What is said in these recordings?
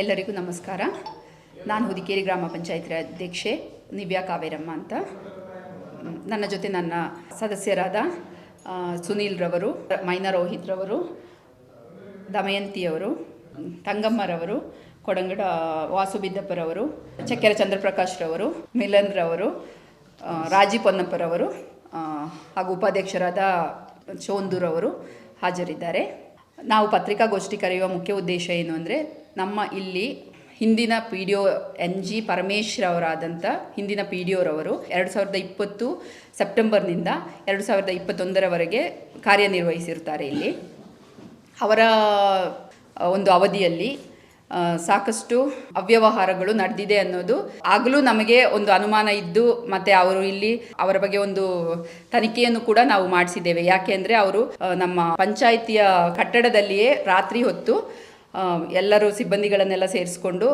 ಎಲ್ಲರಿಗೂ ನಮಸ್ಕಾರ. ನಾನು ಹುದಿಕೇರಿ ಗ್ರಾಮ ಪಂಚಾಯತ್ ಅಧ್ಯಕ್ಷೆ ನಿವ್ಯಾ ಕಾವೇರಮ್ಮ ಅಂತ. ನನ್ನ ಜೊತೆ ನನ್ನ ಸದಸ್ಯರಾದ ಸುನೀಲ್ ರವರು, ಮೈನಾ ರೋಹಿತ್ ರವರು ದಮಯಂತಿಯವರು ತಂಗಮ್ಮರವರು ಕೊಡಂಗಡ ವಾಸುಬಿದ್ದಪ್ಪರವರು ಚಕ್ಕೆರೆ ಚಂದ್ರಪ್ರಕಾಶ್ ರವರು, ಮಿಲನ್ ರವರು ಪೊನ್ನಪ್ಪರವರು ಹಾಗೂ ಉಪಾಧ್ಯಕ್ಷರಾದ ಚೋಂದೂರವರು ಹಾಜರಿದ್ದಾರೆ. ನಾವು ಪತ್ರಿಕಾಗೋಷ್ಠಿ ಕರೆಯುವ ಮುಖ್ಯ ಉದ್ದೇಶ ಏನು ಅಂದರೆ ನಮ್ಮ ಇಲ್ಲಿ ಹಿಂದಿನ P D O N G Parameshwar ಅವರಾದಂಥ ಹಿಂದಿನ ಪಿ ಡಿ ಒರವರು ಎರಡು ಸಾವಿರದ ಇಪ್ಪತ್ತು ಸೆಪ್ಟೆಂಬರ್ನಿಂದ ಎರಡು ಸಾವಿರದ ಇಪ್ಪತ್ತೊಂದರವರೆಗೆ ಕಾರ್ಯನಿರ್ವಹಿಸಿರ್ತಾರೆ ಇಲ್ಲಿ. ಅವರ ಒಂದು ಅವಧಿಯಲ್ಲಿ ಸಾಕಷ್ಟು ಅವ್ಯವಹಾರಗಳು ನಡೆದಿದೆ ಅನ್ನೋದು ಆಗಲೂ ನಮಗೆ ಒಂದು ಅನುಮಾನ ಇದ್ದು, ಮತ್ತು ಅವರು ಇಲ್ಲಿ ಅವರ ಬಗ್ಗೆ ಒಂದು ತನಿಖೆಯನ್ನು ಕೂಡ ನಾವು ಮಾಡಿಸಿದ್ದೇವೆ. ಯಾಕೆ ಅಂದರೆ ಅವರು ನಮ್ಮ ಪಂಚಾಯಿತಿಯ ಕಟ್ಟಡದಲ್ಲಿಯೇ ರಾತ್ರಿ ಹೊತ್ತು ಎಲ್ಲರೂ ಸಿಬ್ಬಂದಿಗಳನ್ನೆಲ್ಲ ಸೇರಿಸ್ಕೊಂಡು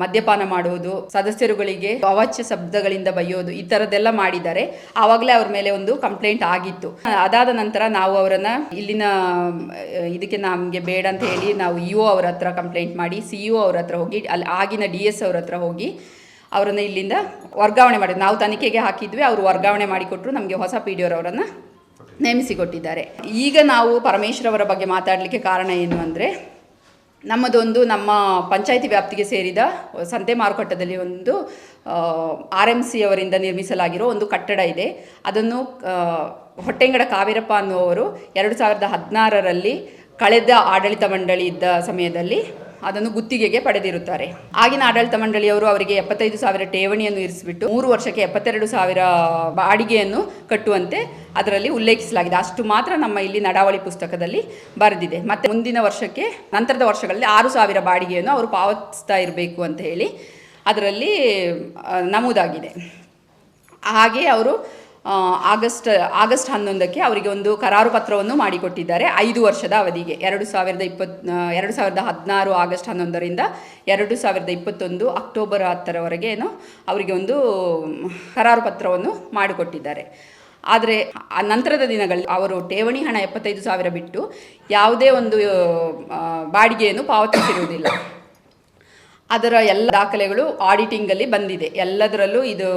ಮದ್ಯಪಾನ ಮಾಡುವುದು, ಸದಸ್ಯರುಗಳಿಗೆ ಅವಾಚ್ಯ ಶಬ್ದಗಳಿಂದ ಬೈಯೋದು ಈ ಥರದ್ದೆಲ್ಲ ಮಾಡಿದ್ದಾರೆ. ಆವಾಗಲೇ ಅವ್ರ ಮೇಲೆ ಒಂದು ಕಂಪ್ಲೇಂಟ್ ಆಗಿತ್ತು. ಅದಾದ ನಂತರ ನಾವು ಅವರನ್ನ ಇಲ್ಲಿನ ಇದಕ್ಕೆ ನಮಗೆ ಬೇಡ ಅಂತ ಹೇಳಿ ನಾವು ಇ ಒ ಅವ್ರ ಹತ್ರ ಕಂಪ್ಲೇಂಟ್ ಮಾಡಿ ಸಿ ಇ ಅವ್ರ ಹತ್ರ ಹೋಗಿ, ಅಲ್ಲಿ ಆಗಿನ ಡಿ ಎಸ್ ಅವ್ರ ಹತ್ರ ಹೋಗಿ ಅವರನ್ನು ಇಲ್ಲಿಂದ ವರ್ಗಾವಣೆ ಮಾಡಿದ್ವಿ ನಾವು ತನಿಖೆಗೆ ಹಾಕಿದ್ವಿ, ಅವರು ವರ್ಗಾವಣೆ ಮಾಡಿಕೊಟ್ರು, ನಮಗೆ ಹೊಸ ಪಿ ಡಿ ಅವರನ್ನು ನೇಮಿಸಿಕೊಟ್ಟಿದ್ದಾರೆ. ಈಗ ನಾವು ಪರಮೇಶ್ವರ ಅವರ ಬಗ್ಗೆ ಮಾತಾಡಲಿಕ್ಕೆ ಕಾರಣ ಏನು ಅಂದರೆ ನಮ್ಮದೊಂದು ನಮ್ಮ ಪಂಚಾಯಿತಿ ವ್ಯಾಪ್ತಿಗೆ ಸೇರಿದ ಸಂತೆ ಮಾರುಕಟ್ಟೆದಲ್ಲಿ ಒಂದು ಆರ್ ಎಂ ಸಿ ಅವರಿಂದ ನಿರ್ಮಿಸಲಾಗಿರೋ ಒಂದು ಕಟ್ಟಡ ಇದೆ. ಅದನ್ನು ಹೊಟ್ಟೆಂಗಡ ಕಾವೇರಪ್ಪ ಅನ್ನುವರು ಎರಡು ಸಾವಿರದ ಹದಿನಾರರಲ್ಲಿ ಕಳೆದ ಆಡಳಿತ ಮಂಡಳಿ ಇದ್ದ ಸಮಯದಲ್ಲಿ ಅದನ್ನು ಗುತ್ತಿಗೆಗೆ ಪಡೆದಿರುತ್ತಾರೆ. ಆಗಿನ ಆಡಳಿತ ಮಂಡಳಿಯವರು ಅವರಿಗೆ ಎಪ್ಪತ್ತೈದು ಸಾವಿರ ಠೇವಣಿಯನ್ನು ಇರಿಸಿಬಿಟ್ಟು ಮೂರು ವರ್ಷಕ್ಕೆ ಎಪ್ಪತ್ತೆರಡು ಸಾವಿರ ಬಾಡಿಗೆಯನ್ನು ಕಟ್ಟುವಂತೆ ಅದರಲ್ಲಿ ಉಲ್ಲೇಖಿಸಲಾಗಿದೆ. ಅಷ್ಟು ಮಾತ್ರ ನಮ್ಮ ಇಲ್ಲಿ ನಡಾವಳಿ ಪುಸ್ತಕದಲ್ಲಿ ಬರೆದಿದೆ. ಮತ್ತೆ ಮುಂದಿನ ವರ್ಷಕ್ಕೆ, ನಂತರದ ವರ್ಷಗಳಲ್ಲಿ ಆರು ಸಾವಿರ ಬಾಡಿಗೆಯನ್ನು ಅವರು ಪಾವತಿಸ್ತಾ ಇರಬೇಕು ಅಂತ ಹೇಳಿ ಅದರಲ್ಲಿ ನಮೂದಾಗಿದೆ. ಹಾಗೆ ಅವರು ಆಗಸ್ಟ್ ಆಗಸ್ಟ್ ಹನ್ನೊಂದಕ್ಕೆ ಅವರಿಗೆ ಒಂದು ಕರಾರು ಪತ್ರವನ್ನು ಮಾಡಿಕೊಟ್ಟಿದ್ದಾರೆ. ಐದು ವರ್ಷದ ಅವಧಿಗೆ. ಎರಡು ಸಾವಿರದ ಇಪ್ಪತ್ ಆ, ಎರಡು ಸಾವಿರದ ಹದಿನಾರು ಆಗಸ್ಟ್ ಹನ್ನೊಂದರಿಂದ ಎರಡು ಸಾವಿರದ ಇಪ್ಪತ್ತೊಂದು ಅಕ್ಟೋಬರ್ ಹತ್ತರವರೆಗೆ ಏನು ಅವರಿಗೆ ಒಂದು ಕರಾರು ಪತ್ರವನ್ನು ಮಾಡಿಕೊಟ್ಟಿದ್ದಾರೆ. ಆದರೆ ನಂತರದ ದಿನಗಳಲ್ಲಿ ಅವರು ಠೇವಣಿ ಹಣ ಎಪ್ಪತ್ತೈದು ಸಾವಿರ ಬಿಟ್ಟು ಯಾವುದೇ ಒಂದು ಬಾಡಿಗೆಯನ್ನು ಪಾವತಿಸಿರುವುದಿಲ್ಲ. ಅದರ ಎಲ್ಲ ದಾಖಲೆಗಳು ಆಡಿಟಿಂಗಲ್ಲಿ ಬಂದಿದೆ. ಎಲ್ಲದರಲ್ಲೂ ಇದು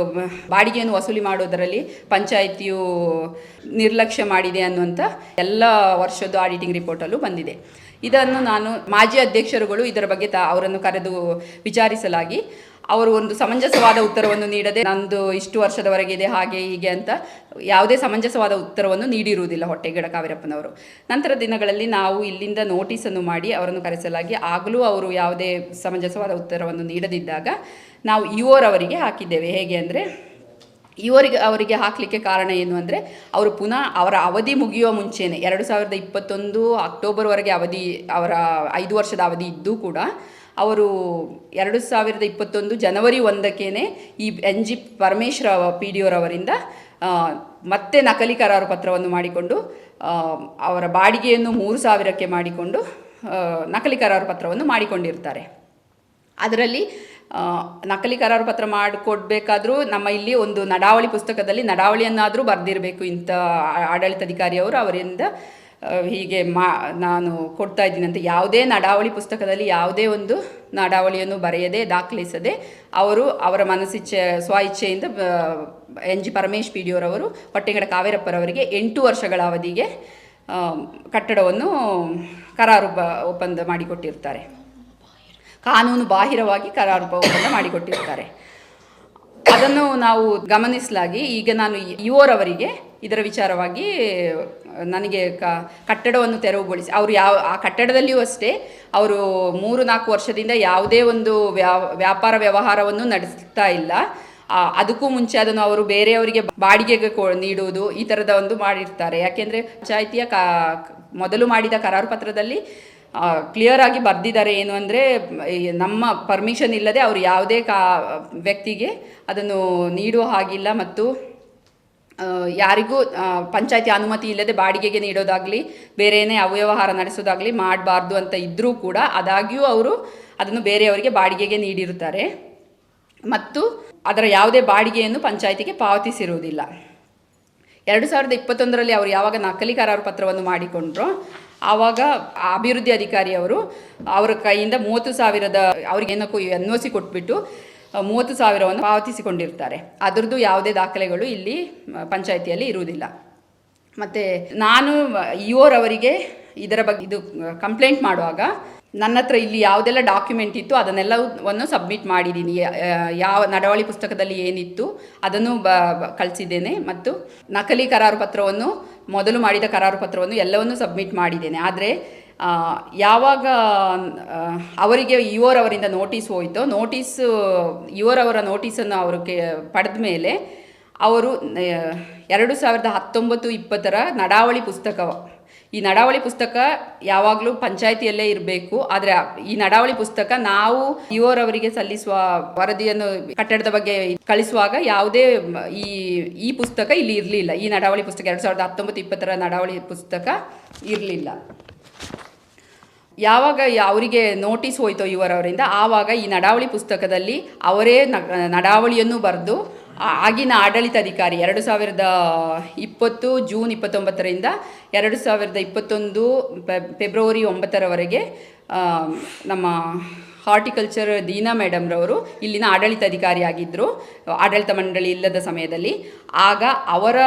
ಬಾಡಿಗೆಯನ್ನು ವಸೂಲಿ ಮಾಡೋದರಲ್ಲಿ ಪಂಚಾಯಿತಿಯು ನಿರ್ಲಕ್ಷ್ಯ ಮಾಡಿದೆ ಅನ್ನುವಂಥ ಎಲ್ಲ ವರ್ಷದ ಆಡಿಟಿಂಗ್ ರಿಪೋರ್ಟಲ್ಲೂ ಬಂದಿದೆ. ಇದನ್ನು ನಾನು ಮಾಜಿ ಅಧ್ಯಕ್ಷರುಗಳು ಇದರ ಬಗ್ಗೆ ತ, ಅವರನ್ನು ಕರೆದು ವಿಚಾರಿಸಲಾಗಿ ಅವರು ಒಂದು ಸಮಂಜಸವಾದ ಉತ್ತರವನ್ನು ನೀಡದೆ, ನಂದು ಇಷ್ಟು ವರ್ಷದವರೆಗೆ ಇದೆ, ಹಾಗೆ, ಹೀಗೆ ಅಂತ ಯಾವುದೇ ಸಮಂಜಸವಾದ ಉತ್ತರವನ್ನು ನೀಡಿರುವುದಿಲ್ಲ ಹೊಟ್ಟೆಗಿಡ ಕಾವೇರಪ್ಪನವರು. ನಂತರ ದಿನಗಳಲ್ಲಿ ನಾವು ಇಲ್ಲಿಂದ ನೋಟಿಸನ್ನು ಮಾಡಿ ಅವರನ್ನು ಕರೆಸಲಾಗಿ, ಆಗಲೂ ಅವರು ಯಾವುದೇ ಸಮಂಜಸವಾದ ಉತ್ತರವನ್ನು ನೀಡದಿದ್ದಾಗ ನಾವು ಇವರವರಿಗೆ ಹಾಕಿದ್ದೇವೆ. ಹೇಗೆ ಅಂದರೆ ಇವರಿಗೆ ಅವರಿಗೆ ಹಾಕಲಿಕ್ಕೆ ಕಾರಣ ಏನು ಅಂದರೆ, ಅವರು ಪುನಃ ಅವರ ಅವಧಿ ಮುಗಿಯುವ ಮುಂಚೆನೇ, ಎರಡು ಸಾವಿರದ ಇಪ್ಪತ್ತೊಂದು ಅಕ್ಟೋಬರ್ವರೆಗೆ ಅವಧಿ, ಅವರ ಐದು ವರ್ಷದ ಅವಧಿ ಇದ್ದೂ ಕೂಡ ಅವರು ಎರಡು ಸಾವಿರದ ಇಪ್ಪತ್ತೊಂದು ಜನವರಿ ಒಂದಕ್ಕೇ ಈ N G Parameshwara P D ಅವರಿಂದ ಮತ್ತೆ ನಕಲಿ ಕರಾರು ಪತ್ರವನ್ನು ಮಾಡಿಕೊಂಡು ಅವರ ಬಾಡಿಗೆಯನ್ನು ಮೂರು ಸಾವಿರಕ್ಕೆ ಮಾಡಿಕೊಂಡು ನಕಲಿ ಕರಾರು ಪತ್ರವನ್ನು ಮಾಡಿಕೊಂಡಿರ್ತಾರೆ. ಅದರಲ್ಲಿ ನಕಲಿ ಕರಾರು ಪತ್ರ ಮಾಡಿಕೊಡ್ಬೇಕಾದ್ರೂ ನಮ್ಮ ಇಲ್ಲಿ ಒಂದು ನಡಾವಳಿ ಪುಸ್ತಕದಲ್ಲಿ ನಡಾವಳಿಯನ್ನಾದರೂ ಬರೆದಿರಬೇಕು ಇಂಥ ಆಡಳಿತಾಧಿಕಾರಿಯವರು ಅವರಿಂದ ಹೀಗೆ ಮಾ, ನಾನು ಕೊಡ್ತಾ ಇದ್ದೀನಿ ಯಾವುದೇ ನಡಾವಳಿ ಪುಸ್ತಕದಲ್ಲಿ ಯಾವುದೇ ಒಂದು ನಡಾವಳಿಯನ್ನು ಬರೆಯದೆ, ದಾಖಲಿಸದೆ ಅವರು ಅವರ ಮನಸ್ಸಿಚ್ಛೆ ಸ್ವ ಇಚ್ಛೆಯಿಂದ N G Paramesh P D ಅವರು ಹೊಟ್ಟೆಗಡ ಕಾವೇರಪ್ಪರವರಿಗೆ ಎಂಟು ವರ್ಷಗಳ ಅವಧಿಗೆ ಕಟ್ಟಡವನ್ನು ಕರಾರು ಬ ಒಪ್ಪಂದ ಮಾಡಿಕೊಟ್ಟಿರ್ತಾರೆ. ಕಾನೂನು ಬಾಹಿರವಾಗಿ ಕರಾರು ಒಪ್ಪಂದ ಮಾಡಿಕೊಟ್ಟಿರ್ತಾರೆ. ಅದನ್ನು ನಾವು ಗಮನಿಸಲಾಗಿ ಈಗ ನಾನು ಇವರವರಿಗೆ ಇದರ ವಿಚಾರವಾಗಿ, ನನಗೆ ಕ, ಕಟ್ಟಡವನ್ನು ತೆರವುಗೊಳಿಸಿ, ಅವರು ಯಾವ, ಆ ಕಟ್ಟಡದಲ್ಲಿಯೂ ಅಷ್ಟೇ, ಅವರು ಮೂರು ನಾಲ್ಕು ವರ್ಷದಿಂದ ಯಾವುದೇ ಒಂದು ವ್ಯಾ, ವ್ಯಾಪಾರ ವ್ಯವಹಾರವನ್ನು ನಡೆಸ್ತಾ ಇಲ್ಲ. ಅದಕ್ಕೂ ಮುಂಚೆ ಅದನ್ನು ಅವರು ಬೇರೆಯವರಿಗೆ ಬಾಡಿಗೆಗೆ ಕೊ, ನೀಡುವುದು ಈ ಥರದ ಒಂದು ಮಾಡಿರ್ತಾರೆ. ಯಾಕೆಂದರೆ ಪಂಚಾಯಿತಿಯ ಕಾ, ಮೊದಲು ಮಾಡಿದ ಕರಾರು ಪತ್ರದಲ್ಲಿ ಕ್ಲಿಯರ್ ಆಗಿ ಬರೆದಿದ್ದಾರೆ ಏನು ಅಂದರೆ ನಮ್ಮ ಪರ್ಮಿಷನ್ ಇಲ್ಲದೆ ಅವರು ಯಾವುದೇ ಕಾ, ವ್ಯಕ್ತಿಗೆ ಅದನ್ನು ನೀಡುವ ಹಾಗಿಲ್ಲ ಮತ್ತು ಯಾರಿಗೂ ಪಂಚಾಯತಿ ಅನುಮತಿ ಇಲ್ಲದೆ ಬಾಡಿಗೆಗೆ ನೀಡೋದಾಗಲಿ, ಬೇರೆ ಏನೇ ಅವ್ಯವಹಾರ ನಡೆಸೋದಾಗಲಿ ಮಾಡಬಾರ್ದು ಅಂತ ಇದ್ದರೂ ಕೂಡ ಆದಾಗ್ಯೂ ಅವರು ಅದನ್ನು ಬೇರೆಯವರಿಗೆ ಬಾಡಿಗೆಗೆ ನೀಡಿರುತ್ತಾರೆ. ಮತ್ತು ಅದರ ಯಾವುದೇ ಬಾಡಿಗೆಯನ್ನು ಪಂಚಾಯತಿಗೆ ಪಾವತಿಸಿರುವುದಿಲ್ಲ. ಎರಡು ಸಾವಿರದ ಇಪ್ಪತ್ತೊಂದರಲ್ಲಿ ಅವರು ಯಾವಾಗ ನಕಲಿ ಕರಾರು ಪತ್ರವನ್ನು ಮಾಡಿಕೊಂಡ್ರೋ, ಆವಾಗ ಅಭಿವೃದ್ಧಿ ಅಧಿಕಾರಿಯವರು ಅವರ ಕೈಯಿಂದ ಮೂವತ್ತು ಸಾವಿರದ ಅವ್ರಿಗೆ ಏನಕ್ಕೂ ಎನ್ ಒ ಸಿ ಕೊಟ್ಬಿಟ್ಟು ಮೂವತ್ತು ಸಾವಿರವನ್ನು ಪಾವತಿಸಿಕೊಂಡಿರ್ತಾರೆ. ಅದರದ್ದು ಯಾವುದೇ ದಾಖಲೆಗಳು ಇಲ್ಲಿ ಪಂಚಾಯಿತಿಯಲ್ಲಿ ಇರುವುದಿಲ್ಲ. ಮತ್ತು ನಾನು ಇವರವರಿಗೆ ಇದರ ಬಗ್ಗೆ ಇದು ಕಂಪ್ಲೇಂಟ್ ಮಾಡುವಾಗ ನನ್ನ ಹತ್ರ ಇಲ್ಲಿ ಯಾವುದೆಲ್ಲ ಡಾಕ್ಯುಮೆಂಟ್ ಇತ್ತು ಅದನ್ನೆಲ್ಲವನ್ನು ಸಬ್ಮಿಟ್ ಮಾಡಿದ್ದೀನಿ. ಯಾವ ನಡವಳಿ ಪುಸ್ತಕದಲ್ಲಿ ಏನಿತ್ತು ಅದನ್ನು ಬ- ಕಳಿಸಿದ್ದೇನೆ ಮತ್ತು ನಕಲಿ ಕರಾರು ಪತ್ರವನ್ನು, ಮೊದಲು ಮಾಡಿದ ಕರಾರು ಪತ್ರವನ್ನು ಎಲ್ಲವನ್ನು ಸಬ್ಮಿಟ್ ಮಾಡಿದ್ದೇನೆ. ಆದರೆ ಯಾವಾಗ ಅವರಿಗೆ ಅವರಿಗೆ ಇವರವರಿಂದ ನೋಟಿಸ್ ಹೋಯಿತೋ, ನೋಟಿಸ್ ಇವರವರ ನೋಟಿಸನ್ನು ಅವರು ಕೆ ಪಡೆದ ಮೇಲೆ ಅವರು ಎರಡು ಸಾವಿರದ ಹತ್ತೊಂಬತ್ತು ಇಪ್ಪತ್ತರ ನಡಾವಳಿ ಪುಸ್ತಕ, ಈ ನಡಾವಳಿ ಪುಸ್ತಕ ಯಾವಾಗಲೂ ಪಂಚಾಯಿತಿಯಲ್ಲೇ ಇರಬೇಕು, ಆದರೆ ಈ ನಡಾವಳಿ ಪುಸ್ತಕ ನಾವು ಇವರವರಿಗೆ ಸಲ್ಲಿಸುವ ವರದಿಯನ್ನು ಕಟ್ಟಡದ ಬಗ್ಗೆ ಕಳಿಸುವಾಗ ಯಾವುದೇ, ಈ ಈ ಪುಸ್ತಕ ಇಲ್ಲಿ ಇರಲಿಲ್ಲ. ಈ ನಡಾವಳಿ ಪುಸ್ತಕ, ಎರಡು ಸಾವಿರದ ಹತ್ತೊಂಬತ್ತು ಇಪ್ಪತ್ತರ ನಡಾವಳಿ ಪುಸ್ತಕ ಇರಲಿಲ್ಲ. ಯಾವಾಗ ಅವರಿಗೆ ನೋಟಿಸ್ ಹೋಯ್ತೋ ಇವರವರಿಂದ, ಆವಾಗ ಈ ನಡಾವಳಿ ಪುಸ್ತಕದಲ್ಲಿ ಅವರೇ ನಡಾವಳಿಯನ್ನು ಬರೆದು ಆಗಿನ ಆಡಳಿತಾಧಿಕಾರಿ ಎರಡು ಸಾವಿರದ ಇಪ್ಪತ್ತು, ಜೂನ್ ಇಪ್ಪತ್ತೊಂಬತ್ತರಿಂದ ಎರಡು ಸಾವಿರದ ಇಪ್ಪತ್ತೊಂದು ಫೆಬ್ರವರಿ ಒಂಬತ್ತರವರೆಗೆ ನಮ್ಮ ಹಾರ್ಟಿಕಲ್ಚರ್ ದೀನಾ ಮೇಡಮ್ರವರು ಇಲ್ಲಿನ ಆಡಳಿತಾಧಿಕಾರಿಯಾಗಿದ್ದರು ಆಡಳಿತ ಮಂಡಳಿ ಇಲ್ಲದ ಸಮಯದಲ್ಲಿ. ಆಗ ಅವರ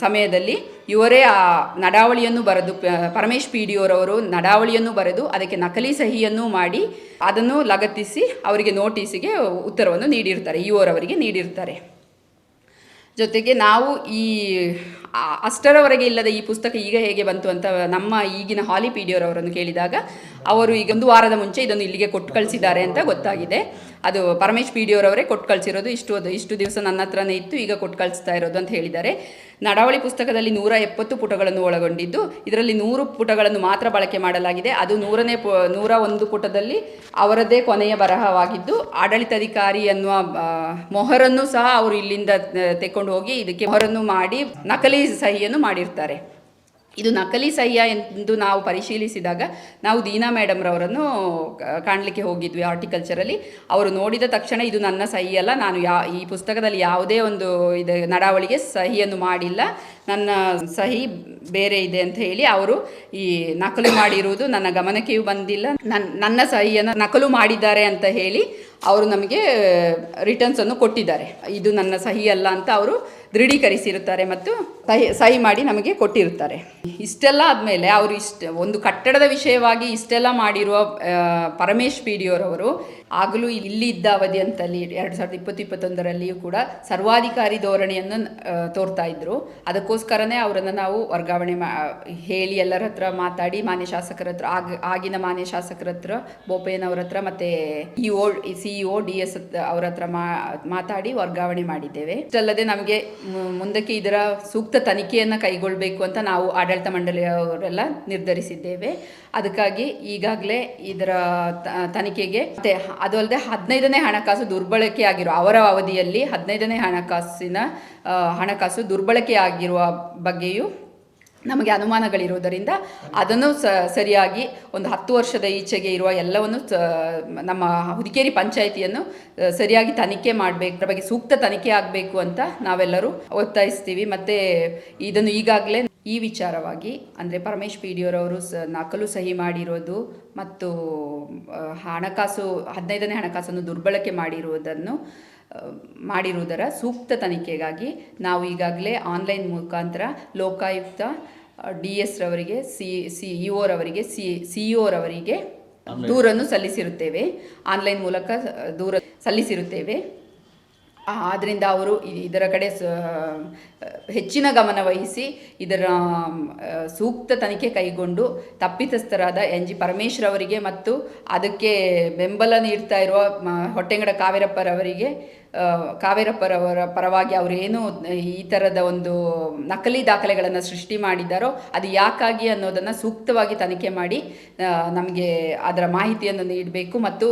ಸಮಯದಲ್ಲಿ ಇವರೇ ಆ ನಡಾವಳಿಯನ್ನು ಬರೆದು ಪರಮೇಶ್ ಪಿ ಡಿ ಅವರವರು ನಡಾವಳಿಯನ್ನು ಬರೆದು ಅದಕ್ಕೆ ನಕಲಿ ಸಹಿಯನ್ನು ಮಾಡಿ ಅದನ್ನು ಲಗತ್ತಿಸಿ ಅವರಿಗೆ ನೋಟಿಸಿಗೆ ಉತ್ತರವನ್ನು ನೀಡಿರ್ತಾರೆ ಇವರವರಿಗೆ ನೀಡಿರ್ತಾರೆ. ಜೊತೆಗೆ ನಾವು ಈ ಅಷ್ಟರವರೆಗೆ ಇಲ್ಲದ ಈ ಪುಸ್ತಕ ಈಗ ಹೇಗೆ ಬಂತು ಅಂತ ನಮ್ಮ ಈಗಿನ ಹಾಲಿ ಪಿ ಕೇಳಿದಾಗ, ಅವರು ಈಗ ಒಂದು ವಾರದ ಮುಂಚೆ ಇದನ್ನು ಇಲ್ಲಿಗೆ ಕೊಟ್ಟು ಕಳಿಸಿದ್ದಾರೆ ಅಂತ ಗೊತ್ತಾಗಿದೆ. ಅದು ಪರಮೇಶ್ ಪಿ ಅವರವರೇ ಕೊಟ್ಟು ಕಳಿಸಿರೋದು. ಇಷ್ಟು ಅದು, ಇಷ್ಟು ದಿವಸ ನನ್ನ ಹತ್ರನೇ ಇತ್ತು, ಈಗ ಕೊಟ್ಟು ಕಳಿಸ್ತಾ ಇರೋದು ಅಂತ ಹೇಳಿದ್ದಾರೆ. ನಡಾವಳಿ ಪುಸ್ತಕದಲ್ಲಿ ನೂರ ಎಪ್ಪತ್ತು ಪುಟಗಳನ್ನು ಒಳಗೊಂಡಿದ್ದು. ಇದರಲ್ಲಿ ನೂರು ಪುಟಗಳನ್ನು ಮಾತ್ರ ಬಳಕೆ ಮಾಡಲಾಗಿದೆ. ಅದು ನೂರನೇ ಪು, ನೂರ ಒಂದು ಪುಟದಲ್ಲಿ ಅವರದ್ದೇ ಕೊನೆಯ ಬರಹವಾಗಿದ್ದು, ಆಡಳಿತಾಧಿಕಾರಿ ಅನ್ನುವ ಮೊಹರನ್ನು ಸಹ ಅವರು ಇಲ್ಲಿಂದ ತೆಕ್ಕೊಂಡು ಹೋಗಿ ಇದಕ್ಕೆ ಮೊಹರನ್ನು ಮಾಡಿ ನಕಲಿ ಸಹಿಯನ್ನು ಮಾಡಿರ್ತಾರೆ. ಇದು ನಕಲಿ ಸಹ್ಯ ಎಂದು ನಾವು ಪರಿಶೀಲಿಸಿದಾಗ ನಾವು ದೀನಾ ಮೇಡಮ್ರವರನ್ನು ಕಾಣಲಿಕ್ಕೆ ಹೋಗಿದ್ವಿ ಹಾರ್ಟಿಕಲ್ಚರಲ್ಲಿ. ಅವರು ನೋಡಿದ ತಕ್ಷಣ ಇದು ನನ್ನ ಸಹಿ ಅಲ್ಲ, ನಾನು ಯಾ, ಈ ಪುಸ್ತಕದಲ್ಲಿ ಯಾವುದೇ ಒಂದು ಇದು ನಡಾವಳಿಗೆ ಸಹಿಯನ್ನು ಮಾಡಿಲ್ಲ. ನನ್ನ ಸಹಿ ಬೇರೆ ಇದೆ ಅಂತ ಹೇಳಿ ಅವರು ಈ ನಕಲು ಮಾಡಿರುವುದು ನನ್ನ ಗಮನಕ್ಕೆಯೂ ಬಂದಿಲ್ಲ. ನನ್ನ ನನ್ನ ಸಹಿಯನ್ನು ನಕಲು ಮಾಡಿದ್ದಾರೆ ಅಂತ ಹೇಳಿ ಅವರು ನಮಗೆ ರಿಟರ್ನ್ಸ್ ಅನ್ನು ಕೊಟ್ಟಿದ್ದಾರೆ. ಇದು ನನ್ನ ಸಹಿ ಅಲ್ಲ ಅಂತ ಅವರು ದೃಢೀಕರಿಸಿರುತ್ತಾರೆ ಮತ್ತು ಸಹಿ ಮಾಡಿ ನಮಗೆ ಕೊಟ್ಟಿರುತ್ತಾರೆ. ಇಷ್ಟೆಲ್ಲ ಆದಮೇಲೆ ಅವರು ಇಷ್ಟ, ಒಂದು ಕಟ್ಟಡದ ವಿಷಯವಾಗಿ ಇಷ್ಟೆಲ್ಲ ಮಾಡಿರುವ ಪರಮೇಶ್ ಪಿ ಆಗಲೂ ಇಲ್ಲಿ ಇದ್ದ ಅವಧಿ ಅಂತಲ್ಲಿ ಎರಡು ಸಾವಿರದ ಇಪ್ಪತ್ತು ಇಪ್ಪತ್ತೊಂದರಲ್ಲಿಯೂ ಕೂಡ ಸರ್ವಾಧಿಕಾರಿ ಧೋರಣೆಯನ್ನು ತೋರ್ತಾ ಇದ್ರು. ಅದಕ್ಕೋಸ್ಕರನೇ ಅವರನ್ನು ನಾವು ವರ್ಗಾವಣೆ ಮಾ, ಹೇಳಿ ಎಲ್ಲರ ಹತ್ರ ಮಾತಾಡಿ, ಮಾನ್ಯ ಶಾಸಕರ ಹತ್ರ, ಆಗ, ಆಗಿನ ಮಾನ್ಯ ಶಾಸಕರ ಹತ್ರ ಬೋಪಯ್ಯನವ್ರ ಹತ್ರ ಮತ್ತೆ E O, C D S ಅವರ ಹತ್ರ ಮಾತಾಡಿ ವರ್ಗಾವಣೆ ಮಾಡಿದ್ದೇವೆ. ಇಷ್ಟಲ್ಲದೆ ನಮಗೆ ಮುಂದಕ್ಕೆ ಇದರ ಸೂಕ್ತ ತನಿಖೆಯನ್ನು ಕೈಗೊಳ್ಳಬೇಕು ಅಂತ ನಾವು ಆಡಳಿತ ಮಂಡಳಿಯವರೆಲ್ಲ ನಿರ್ಧರಿಸಿದ್ದೇವೆ. ಅದಕ್ಕಾಗಿ ಈಗಾಗಲೇ ಇದರ ತನಿಖೆಗೆ, ಮತ್ತೆ ಅದು ಅಲ್ಲದೆ ಹದಿನೈದನೇ ಹಣಕಾಸು ದುರ್ಬಳಕೆ ಆಗಿರುವ ಅವರ ಅವಧಿಯಲ್ಲಿ ಹದಿನೈದನೇ ಹಣಕಾಸಿನ ಹಣಕಾಸು ದುರ್ಬಳಕೆ ಆಗಿರುವ ಬಗ್ಗೆಯೂ ನಮಗೆ ಅನುಮಾನಗಳಿರುವುದರಿಂದ ಅದನ್ನು ಸರಿಯಾಗಿ ಒಂದು ಹತ್ತು ವರ್ಷದ ಈಚೆಗೆ ಇರುವ ಎಲ್ಲವನ್ನು ನಮ್ಮ ಹುದಿಕೇರಿ ಪಂಚಾಯಿತಿಯನ್ನು ಸರಿಯಾಗಿ ತನಿಖೆ ಮಾಡಬೇಕು ಬಗ್ಗೆ ಸೂಕ್ತ ತನಿಖೆ ಆಗಬೇಕು ಅಂತ ನಾವೆಲ್ಲರೂ ಒತ್ತಾಯಿಸ್ತೀವಿ. ಮತ್ತು ಇದನ್ನು ಈಗಾಗಲೇ ಈ ವಿಚಾರವಾಗಿ ಅಂದರೆ ಪರಮೇಶ್ ಪಿ ಡಿಯವರವರು ಸ ನಕಲು ಸಹಿ ಮಾಡಿರೋದು ಮತ್ತು ಹಣಕಾಸು ಹದಿನೈದನೇ ಹಣಕಾಸನ್ನು ದುರ್ಬಳಕೆ ಮಾಡಿರುವುದನ್ನು ಮಾಡಿರುವುದರ ಸೂಕ್ತ ತನಿಖೆಗಾಗಿ ನಾವು ಈಗಾಗಲೇ ಆನ್ಲೈನ್ ಮುಖಾಂತರ ಲೋಕಾಯುಕ್ತ ಡಿ ಎಸ್ ರವರಿಗೆ ಸಿ ಸಿ ಇ ರವರಿಗೆ ಸಿ ಸಿ ರವರಿಗೆ ದೂರನ್ನು ಸಲ್ಲಿಸಿರುತ್ತೇವೆ. ಆನ್ಲೈನ್ ಮೂಲಕ ದೂರ ಸಲ್ಲಿಸಿರುತ್ತೇವೆ. ಆದ್ದರಿಂದ ಅವರು ಇದರ ಕಡೆ ಹೆಚ್ಚಿನ ಗಮನ ವಹಿಸಿ ಇದರ ಸೂಕ್ತ ತನಿಖೆ ಕೈಗೊಂಡು ತಪ್ಪಿತಸ್ಥರಾದ ಎನ್ ಜಿ ಪರಮೇಶ್ವರ್ ಅವರಿಗೆ ಮತ್ತು ಅದಕ್ಕೆ ಬೆಂಬಲ ನೀಡ್ತಾ ಇರುವ ಹೊಟ್ಟೆಂಗಡ ಕಾವೇರಪ್ಪರವರಿಗೆ ಕಾವೇರಪ್ಪರವರ ಪರವಾಗಿ ಅವರೇನು ಈ ಥರದ ಒಂದು ನಕಲಿ ದಾಖಲೆಗಳನ್ನು ಸೃಷ್ಟಿ ಮಾಡಿದ್ದಾರೋ ಅದು ಯಾಕಾಗಿ ಅನ್ನೋದನ್ನು ಸೂಕ್ತವಾಗಿ ತನಿಖೆ ಮಾಡಿ ನಮಗೆ ಅದರ ಮಾಹಿತಿಯನ್ನು ನೀಡಬೇಕು ಮತ್ತು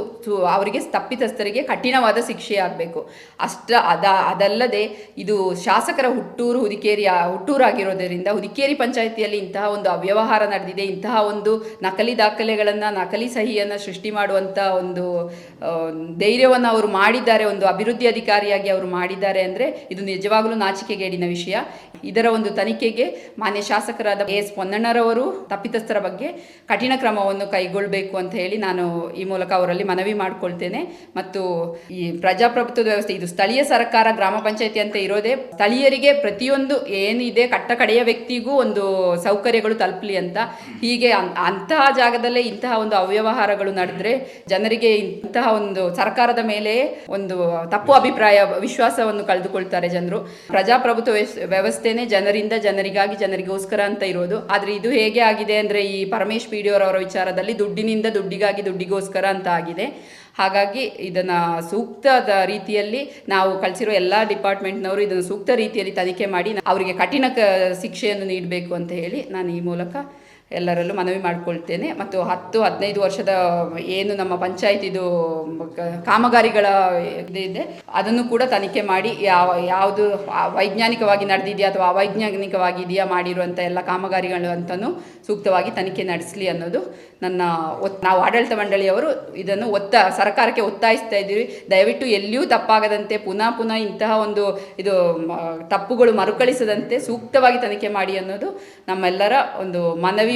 ಅವರಿಗೆ ತಪ್ಪಿತಸ್ಥರಿಗೆ ಕಠಿಣವಾದ ಶಿಕ್ಷೆ ಆಗಬೇಕು. ಅಷ್ಟ, ಅದ, ಅದಲ್ಲದೆ ಇದು ಶಾಸಕರ ಹುಟ್ಟೂರು ಹುದಿಕೇರಿ ಹುಟ್ಟೂರಾಗಿರೋದರಿಂದ ಹುದಿಕೇರಿ ಪಂಚಾಯಿತಿಯಲ್ಲಿ ಇಂತಹ ಒಂದು ಅವ್ಯವಹಾರ ನಡೆದಿದೆ, ಇಂತಹ ಒಂದು ನಕಲಿ ದಾಖಲೆಗಳನ್ನು, ನಕಲಿ ಸಹಿಯನ್ನು ಸೃಷ್ಟಿ ಮಾಡುವಂಥ ಒಂದು ಧೈರ್ಯವನ್ನು ಅವರು ಮಾಡಿದ್ದಾರೆ, ಒಂದು ಅಭಿವೃದ್ಧಿ ಅಧಿಕಾರಿಯಾಗಿ ಅವರು ಮಾಡಿದ್ದಾರೆ ಅಂದರೆ ಇದು ನಿಜವಾಗಲೂ ನಾಚಿಕೆಗೇಡಿನ ವಿಷಯ. ಇದರ ಒಂದು ತನಿಖೆಗೆ ಮಾನ್ಯ ಶಾಸಕರಾದ ಎಸ್ ಪೊನ್ನಣ್ಣರವರು ತಪ್ಪಿತಸ್ಥರ ಬಗ್ಗೆ ಕಠಿಣ ಕ್ರಮವನ್ನು ಕೈಗೊಳ್ಳಬೇಕು ಅಂತ ಹೇಳಿ ನಾನು ಈ ಮೂಲಕ ಅವರಲ್ಲಿ ಮನವಿ ಮಾಡಿಕೊಳ್ತೇನೆ. ಮತ್ತು ಈ ಪ್ರಜಾಪ್ರಭುತ್ವದ ವ್ಯವಸ್ಥೆ, ಇದು ಸ್ಥಳೀಯ ಸರ್ಕಾರ, ಗ್ರಾಮ ಪಂಚಾಯತಿ ಅಂತ ಇರೋದೇ ಸ್ಥಳೀಯರಿಗೆ ಪ್ರತಿಯೊಂದು ಏನಿದೆ, ಕಟ್ಟ ಕಡೆಯ ವ್ಯಕ್ತಿಗೂ ಒಂದು ಸೌಕರ್ಯಗಳು ತಲುಪಲಿ ಅಂತ. ಹೀಗೆ ಅಂತಹ ಜಾಗದಲ್ಲೇ ಇಂತಹ ಒಂದು ಅವ್ಯವಹಾರಗಳು ನಡೆದ್ರೆ ಜನರಿಗೆ ಇಂತಹ ಒಂದು ಸರ್ಕಾರದ ಮೇಲೆ ಒಂದು ತಪ್ಪು ಅಭಿಪ್ರಾಯ, ವಿಶ್ವಾಸವನ್ನು ಕಳೆದುಕೊಳ್ತಾರೆ ಜನರು. ಪ್ರಜಾಪ್ರಭುತ್ವ ವ್ಯವಸ್- ಜನರಿಂದ ಜನರಿಗಾಗಿ ಜನರಿಗೋಸ್ಕರ ಅಂತ ಇರೋದು. ಆದ್ರೆ ಇದು ಹೇಗೆ ಆಗಿದೆ ಅಂದ್ರೆ ಈ ಪರಮೇಶ್ ಪಿಡಿಯವರವರ ವಿಚಾರದಲ್ಲಿ ದುಡ್ಡಿನಿಂದ ದುಡ್ಡಿಗಾಗಿ ದುಡ್ಡಿಗೋಸ್ಕರ ಅಂತ ಆಗಿದೆ. ಹಾಗಾಗಿ ಇದನ್ನ ಸೂಕ್ತದ ರೀತಿಯಲ್ಲಿ ನಾವು ಕಳಿಸಿರೋ ಎಲ್ಲ ಡಿಪಾರ್ಟ್ಮೆಂಟ್ನವರು ಇದನ್ನು ಸೂಕ್ತ ರೀತಿಯಲ್ಲಿ ತನಿಖೆ ಮಾಡಿ, ಅವರಿಗೆ ಕಠಿಣ ಶಿಕ್ಷೆಯನ್ನು ನೀಡಬೇಕು ಅಂತ ಹೇಳಿ ನಾನು ಈ ಮೂಲಕ ಎಲ್ಲರಲ್ಲೂ ಮನವಿ ಮಾಡಿಕೊಳ್ತೇನೆ. ಮತ್ತು ಹತ್ತು, ಹದಿನೈದು ವರ್ಷದ ಏನು ನಮ್ಮ ಪಂಚಾಯತಿದು ಕಾಮಗಾರಿಗಳ ಇದು, ಅದನ್ನು ಕೂಡ ತನಿಖೆ ಮಾಡಿ ಯಾವ, ಯಾವುದು ವೈಜ್ಞಾನಿಕವಾಗಿ ನಡೆದಿದೆಯಾ ಅಥವಾ ಅವೈಜ್ಞಾನಿಕವಾಗಿದೆಯಾ ಮಾಡಿರುವಂಥ ಎಲ್ಲ ಕಾಮಗಾರಿಗಳು ಅಂತಲೂ ಸೂಕ್ತವಾಗಿ ತನಿಖೆ ನಡೆಸಲಿ ಅನ್ನೋದು ನನ್ನ ಒತ್ ನಾವು ಆಡಳಿತ ಮಂಡಳಿಯವರು ಇದನ್ನು ಒತ್ತ, ಸರ್ಕಾರಕ್ಕೆ ಒತ್ತಾಯಿಸ್ತಾ ಇದ್ದೀವಿ. ದಯವಿಟ್ಟು ಎಲ್ಲಿಯೂ ತಪ್ಪಾಗದಂತೆ ಪುನಃ ಪುನಃ ಇಂತಹ ಒಂದು ಇದು ತಪ್ಪುಗಳು ಮರುಕಳಿಸದಂತೆ ಸೂಕ್ತವಾಗಿ ತನಿಖೆ ಮಾಡಿ ಅನ್ನೋದು ನಮ್ಮೆಲ್ಲರ ಒಂದು ಮನವಿ